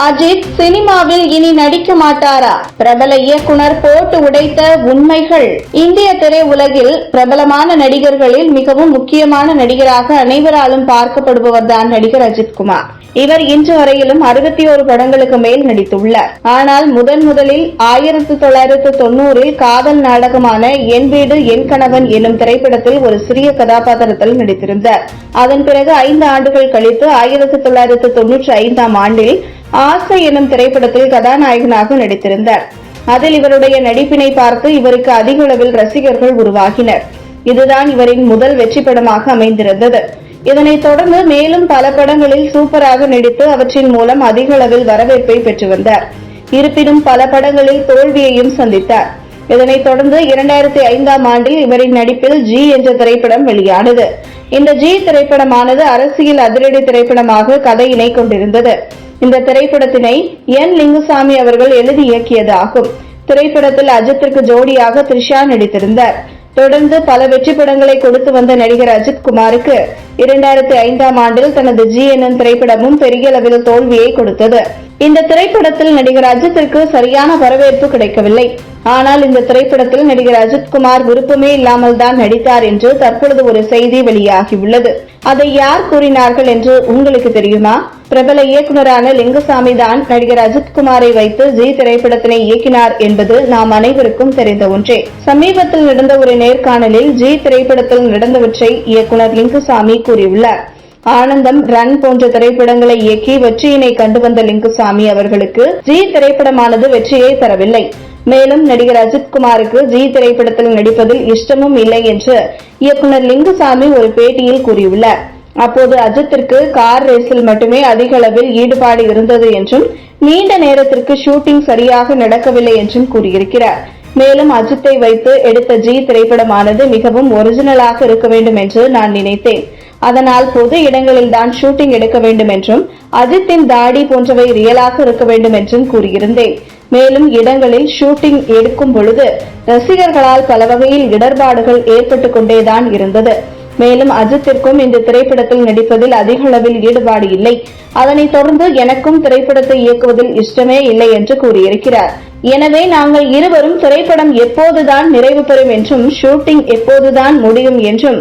அஜித் சினிமாவில் இனி நடிக்க மாட்டாரா பிரபல இயக்குனர் போட்டு உடைத்த உண்மைகள். இந்திய திரையுலகில் பிரபலமான நடிகர்களில் மிகவும் முக்கியமான நடிகராக அனைவராலும் பார்க்கப்படுபவர்தான் நடிகர் அஜித்குமார் இவர் இன்று வரையிலும் அறுபத்தி ஒரு படங்களுக்கு மேல் நடித்துள்ளார். ஆனால் முதன் முதலில் ஆயிரத்தி தொள்ளாயிரத்து தொண்ணூறில் காதல் நாடகமான என் வீடு என் கணவன் என்னும் திரைப்படத்தில் ஒரு சிறிய கதாபாத்திரத்தில் நடித்திருந்தார். அதன் பிறகு ஐந்து ஆண்டுகள் கழித்து ஆயிரத்தி தொள்ளாயிரத்து தொன்னூற்றி ஐந்தாம் ஆண்டில் ஆசை எனும் திரைப்படத்தில் கதாநாயகனாக நடித்திருந்தார். அதில் இவருடைய நடிப்பினை பார்த்து இவருக்கு அதிக அளவில் ரசிகர்கள் உருவாகினர். இதுதான் இவரின் முதல் வெற்றி படமாக அமைந்திருந்தது. இதனைத் தொடர்ந்து மேலும் பல படங்களில் சூப்பராக நடித்து அவற்றின் மூலம் அதிக அளவில் வரவேற்பை பெற்று வந்தார். இருப்பினும் பல படங்களில் தோல்வியையும் சந்தித்தார். இதனைத் தொடர்ந்து இரண்டாயிரத்தி ஐந்தாம் ஆண்டில் இவரின் நடிப்பில் ஜி என்ற திரைப்படம் வெளியானது. இந்த ஜி திரைப்படமானது அரசியல் அதிரடி திரைப்படமாக கதையினை கொண்டிருந்தது. இந்த திரைப்படத்தினை என் லிங்குசாமி அவர்கள் எழுதி இயக்கியதாகும். திரைப்படத்தில் அஜித்திற்கு ஜோடியாக த்ரிஷா நடித்திருந்தார். தொடர்ந்து பல வெற்றி படங்களை கொடுத்து வந்த நடிகர் அஜித் குமாருக்கு இரண்டாயிரத்தி ஐந்தாம் ஆண்டில் தனது ஜி எனும் திரைப்படமும் பெரிய அளவில் தோல்வியை கொடுத்தது. இந்த திரைப்படத்தில் நடிகர் அஜித்திற்கு சரியான வரவேற்பு கிடைக்கவில்லை. ஆனால் இந்த திரைப்படத்தில் நடிகர் அஜித் குமார் விருப்பமே இல்லாமல் தான் நடித்தார் என்று தற்பொழுது ஒரு செய்தி வெளியாகியுள்ளது. அதை யார் கூறினார்கள் என்று உங்களுக்கு தெரியுமா? பிரபல இயக்குநரான லிங்குசாமி தான் நடிகர் அஜித் குமாரை வைத்து ஜி திரைப்படத்தினை இயக்கினார் என்பது நாம் அனைவருக்கும் தெரிந்த ஒன்றே. சமீபத்தில் நடந்த ஒரு நேர்காணலில் ஜி திரைப்படத்தில் நடந்தவற்றை இயக்குனர் லிங்குசாமி கூறியுள்ளார். ஆனந்தம் ரன் போன்ற திரைப்படங்களை இயக்கி வெற்றியினை கண்டு வந்த லிங்குசாமி அவர்களுக்கு ஜி திரைப்படமானது வெற்றியை தரவில்லை. மேலும் நடிகர் அஜித் குமாருக்கு ஜி திரைப்படத்தில் நடிப்பதில் இஷ்டமும் இல்லை என்று இயக்குனர் லிங்குசாமி ஒரு பேட்டியில் கூறியுள்ளார். அப்போது அஜித்திற்கு கார் ரேஸில் மட்டுமே அதிக அளவில் ஈடுபாடு இருந்தது என்றும் நீண்ட நேரத்திற்கு ஷூட்டிங் சரியாக நடக்கவில்லை என்றும் கூறியிருக்கிறார். மேலும் அஜித்தை வைத்து எடுத்த ஜி திரைப்படமானது மிகவும் ஒரிஜினலாக இருக்க வேண்டும் என்று நான் நினைத்தேன். அதனால் பொது இடங்களில் தான் ஷூட்டிங் எடுக்க வேண்டும் என்றும் அஜித்தின் தாடி போன்றவை ரியலாக இருக்க வேண்டும் என்றும் கூறியிருந்தேன். மேலும் இடங்களில் ஷூட்டிங் எடுக்கும் பொழுது ரசிகர்களால் பல வகையில் இடர்பாடுகள் ஏற்பட்டு கொண்டேதான் இருந்தது. மேலும் அஜித்திற்கும் இந்த திரைப்படத்தில் நடிப்பதில் அதிக அளவில் ஈடுபாடு இல்லை. அதனைத் தொடர்ந்து எனக்கும் திரைப்படத்தை இயக்குவதில் இஷ்டமே இல்லை என்று கூறியிருக்கிறார். எனவே நாங்கள் இருவரும் திரைப்படம் எப்போதுதான் நிறைவு பெறும் என்றும் ஷூட்டிங் எப்போதுதான் முடியும் என்றும்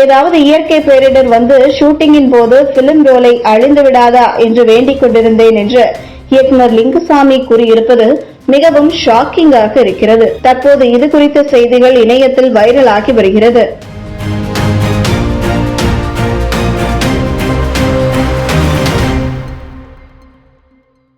ஏதாவது இயற்கை பேரிடர் வந்து ஷூட்டிங்கின் போது பிலிம் ரோலை அழிந்து விடாதா என்று வேண்டிக் கொண்டிருந்தேன் என்று இயக்குனர் லிங்குசாமி கூறியிருப்பது மிகவும் ஷாக்கிங்காக இருக்கிறது. தற்போது இது குறித்த செய்திகள் இணையத்தில் வைரலாகி வருகிறது.